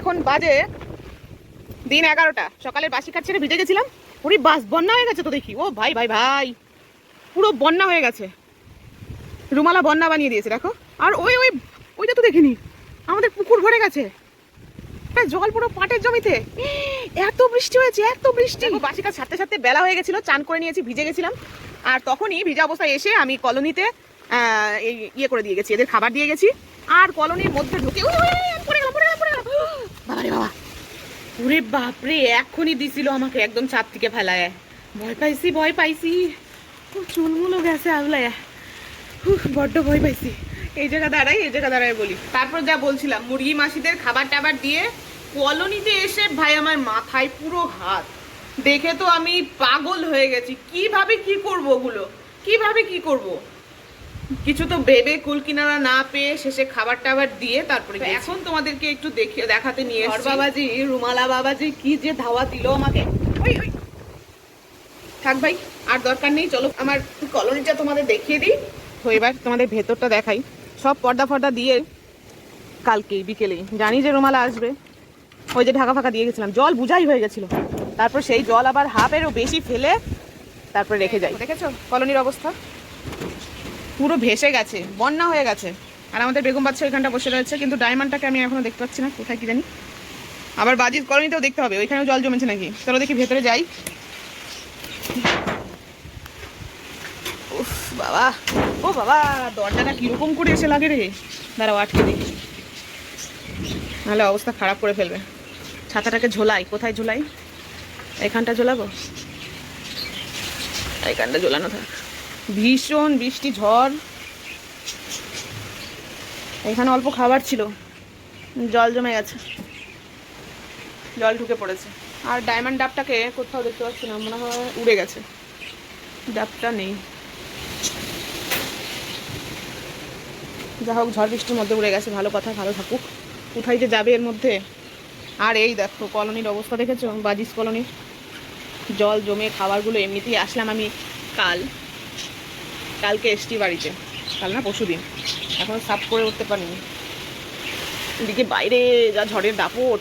এখন বাজে দিন এগারোটা। সকালের বাসি কাঠ ছেড়ে ভিজে গেছিলাম। পুরি বাস, বন্যা হয়ে গেছে তো দেখি। ও ভাই ভাই ভাই। পুরো বন্যা হয়ে গেছে। রুমালা বন্যা বানিয়ে দিয়েছে, দেখো। আর ওই ওই, ওইটা তো দেখিনি। আমাদের পুকুর ভরে গেছে। জল পুরো পাটের জমিতে। এত বৃষ্টি হয়েছে, এত বৃষ্টি। বাসি কাজ সাথে সাথে বেলা হয়ে গেছিল, চান করে নিয়েছি, ভিজে গেছিলাম। আর তখনই ভিজা অবস্থায় এসে আমি কলোনিতে ইয়ে করে দিয়ে গেছি, এদের খাবার দিয়ে গেছি। আর কলোনির মধ্যে ঢুকে বাবা বাবা। ওরে বাপরে এখনই দিছিল আমাকে একদম ছাদ থেকে ফেলায়। ভয় পাইছি ভয় পাইছি। ও চুলমুলো গেছে আবলায় উফ, বড্ড ভয় পাইছি। এই জায়গা দাঁড়াই এই জায়গা দাঁড়াই বলি। তারপর যা বলছিলাম মুরগি মাসিদের খাবার টাবার দিয়ে কলোনিতে এসে ভাই আমার মাথায় পুরো হাত। দেখে তো আমি পাগল হয়ে গেছি। কীভাবে কি করব ওগুলো? কীভাবে কি করব? কিছু তো ভেবে কুল কিনারা না পেয়ে শেষে খাবার টাবার দিয়ে তারপরে এখন তোমাদেরকে একটু দেখিয়ে দেখাতে নিয়ে ঘর বাবাজি রুমালা বাবাজি কি যে ধাওয়া দিল আমাকে। ওই ওই। থাক ভাই আর দরকার নেই চলো। আমার কলোনিটা তোমাদের দেখিয়ে দিই। তো এবার তোমাদের ভেতরটা দেখাই। সব পর্দা ফর্দা দিয়ে কালকেই বিকেলেই। জানি যে রুমালা আসবে। ওই যে ঢাকা ফাঁকা দিয়ে গেছিলাম। জল বুঝাই হয়ে গেছিল। তারপর সেই জল আবার হাফেরও বেশি ফেলে তারপরে রেখে যাই। দেখেছ? কলোনির অবস্থা। পুরো ভেসে গেছে, বন্যা হয়ে গেছে। আর আমাদের বেগম বাচ্চা ওইখানটা বসে রয়েছে, কিন্তু ডায়মন্ডটাকে আমি এখনও দেখতে পাচ্ছি না, কোথায় কি জানি। আবার বাজির কলোনিতেও দেখতে হবে, ওইখানেও জল জমেছে নাকি? চলো দেখি ভেতরে যাই। উফ, বাবা। ও বাবা, দরজাটা কীরকম করে এসে লাগে রে? দাঁড়াও, আটকে দিই। নাহলে অবস্থা খারাপ করে ফেলবে। ছাতাটাকে ঝোলাই, কোথায় ঝোলাই? এখানটা ঝোলাবো? এইখানটা ঝোলানো থাক। ভীষণ বৃষ্টি, ঝড়। এখানে অল্প খাবার ছিল। জল জমে গেছে। জল ঢুকে পড়েছে। আর ডায়মন্ড ডাবটাকে কোথাও দেখতে পাচ্ছি না, মনে হয় উড়ে গেছে। ডাবটা নেই। যা হোক ঝড় বৃষ্টির মধ্যে উড়ে গেছে। ভালো কথা, ভালো থাকুক। কোথায় যে যাবে এর মধ্যে? আর এই দেখো, কলোনির অবস্থা দেখেছ? বাজিস কলোনির। জল জমে খাবারগুলো এমনিতেই আসলাম আমি কাল। কালকে এসছি বাড়িতে। কাল না পরশু দিন। এখন সাফ করে উঠতে পারিনি। এদিকে বাইরে যা ঝড়ের দাপট,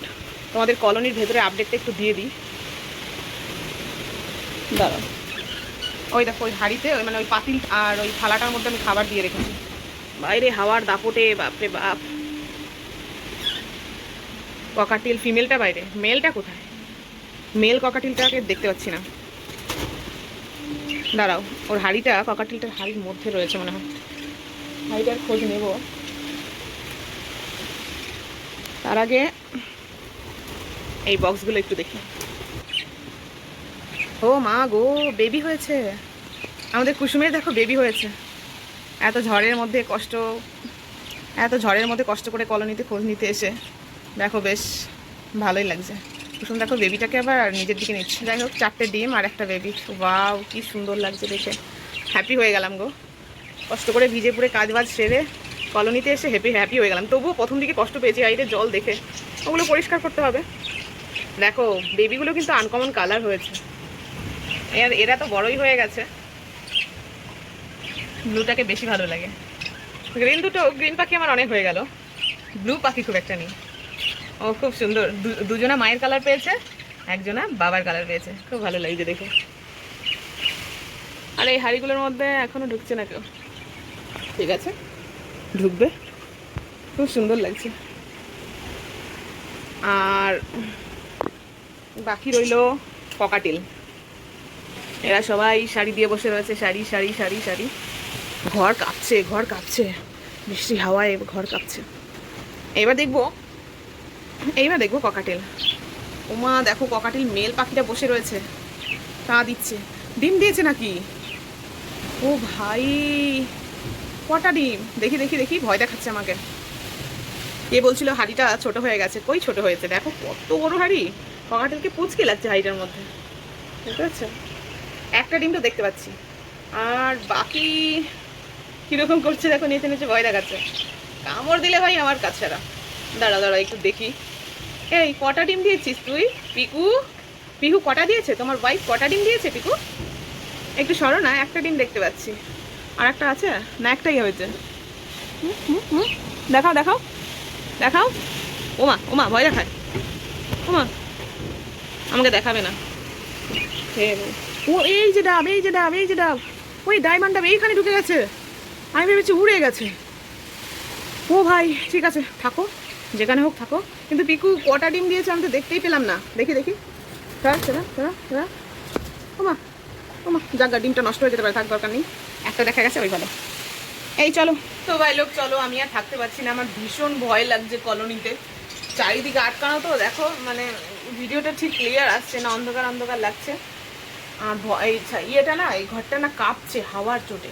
তোমাদের কলোনির ভেতরে আপডেটটা একটু দিয়ে দিই। দাঁড়াও। ওই দেখো, ওই হাঁড়িতে, ওই মানে ওই পাতিল আর ওই থালাটার মধ্যে আমি খাবার দিয়ে রেখেছি। বাইরে হাওয়ার দাপটে, বাপরে বাপ। ককাটিল ফিমেলটা বাইরে? মেলটা কোথায়? মেল ককাটিলটাকে দেখতে পাচ্ছি না। দাঁড়াও, ওর হাড়িটা, ককাটিলটার হাড়ির মধ্যে রয়েছে মনে হয়। হাড়িটার খোঁজ নেব। তার আগে এই বক্সগুলো একটু দেখি। ও মা গো, বেবি হয়েছে। আমাদের কুসুমের দেখো বেবি হয়েছে। এত ঝড়ের মধ্যে কষ্ট, এত ঝড়ের মধ্যে কষ্ট করে কলোনিতে খোঁজ নিতে এসে। দেখো বেশ, ভালোই লাগছে। কুসুম দেখো বেবিটাকে আবার নিজের দিকে নিচ্ছে। যাই হোক, চারটে ডিম আর একটা বেবি ওয়াও, কি সুন্দর লাগছে দেখে। হ্যাপি হয়ে গেলাম গো। কষ্ট করে ভিজে পুরে কাজ বাজ সেরে কলোনিতে এসে হ্যাপি হ্যাপি হয়ে গেলাম। তবুও প্রথম দিকে কষ্ট পেয়েছি, আইরে জল দেখে। ওগুলো পরিষ্কার করতে হবে। দেখো বেবিগুলো কিন্তু আনকমন কালার হয়েছে। এর, এরা তো বড়ই হয়ে গেছে। ব্লুটাকে বেশি ভালো লাগে। গ্রিন দুটো গ্রিন পাখি আমার অনেক হয়ে গেল। ব্লু পাখি খুব একটা নেই। ও খুব সুন্দর। দুজনা মায়ের কালার পেয়েছে, একজনা বাবার কালার পেয়েছে। খুব ভালো লাগছে দেখে। আর এই হাড়িগুলোর মধ্যে এখনও ঢুকছে না কেউ। ঠিক আছে? ঢুকবে। খুব সুন্দর লাগছে। আর বাকি রইল ককাটিল এরা সবাই শাড়ি দিয়ে বসে রয়েছে, শাড়ি শাড়ি শাড়ি শাড়ি। ঘর কাঁপছে ঘর কাঁপছে। বৃষ্টি হাওয়ায় ঘর কাঁপছে। এবার দেখব এইবার দেখব ককাটেল। ওমা, দেখো ককাটেল মেল পাখিটা বসে রয়েছে। তা দিচ্ছে। ডিম দিয়েছে নাকি? ও ভাই, কটা ডিম? দেখি দেখি দেখি, ভয় দেখাচ্ছে আমাকে। কে বলছিল হাড়িটা ছোট হয়ে গেছে? কই ছোট হয়েছে? দেখো কত বড় হাড়ি। ককাটেলকে পুচকে লাগছে হাড়িটার মধ্যে। বুঝতে পারছ? একটা ডিম তো দেখতে পাচ্ছি। আর বাকি কীরকম করছে দেখো, নিচে নিচে ভয় দেখাচ্ছে। কামড় দিলে ভাই আমার কাছেরা দাঁড়া দাঁড়া, একটু দেখি। এই কটা ডিম দিয়েছিস তুই? পিকু? পিকু কটা দিয়েছে? তোমার ওয়াইফ কটা ডিম দিয়েছে পিকু? একটু সরো না, একটা ডিম দেখতে পাচ্ছি। আর একটা আছে? না, একটাই হয়েছে। দেখাও দেখাও। দেখাও। ওমা ওমা, ভয় দেখায়। ওমা, আমাকে দেখাবে না। ও, এই যে ডাব, এই যে ডাব, এই যে ডাব। ওই ডায়মন্ড ডাব এইখানে ঢুকে গেছে। আমি ভেবেছি উড়ে গেছে। ও ভাই, ঠিক আছে, থাকো। যেখানে হোক থাকো। কিন্তু পিকু কটা ডিম দিয়েছে আমি তো দেখতেই পেলাম না। দেখি দেখি। যাক ডিমটা নষ্ট হয়ে যেতে পারে, থাক, দরকার নেই। একটা দেখা গেছে, ওই ভালো এই চলো। তো ভাই লোক, চলো, আমি আর থাকতে পারছি না। আমার ভীষণ ভয় লাগছে কলোনিতে। চারিদিকে আটকানো তো, দেখো মানে ভিডিওটা ঠিক ক্লিয়ার আসছে না, অন্ধকার অন্ধকার লাগছে। আর ভ- এই ইয়েটা না, এই ঘরটা না কাঁপছে হাওয়ার চোটে।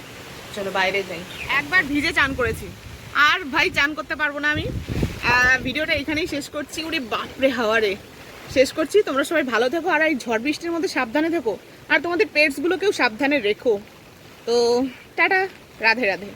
চলো বাইরে যাই। একবার ভিজে চান করেছি। আর ভাই চান করতে পারব না আমি। ভিডিওটা এখানেই শেষ করছি। উনি বাপরে, হাওয়ারে। শেষ করছি। তোমরা সবাই ভালো থেকো আর এই ঝড় বৃষ্টির মধ্যে সাবধানে থেকো। আর তোমাদের পেটসগুলোকেও সাবধানে রেখো। তো টাটা, রাধে রাধে।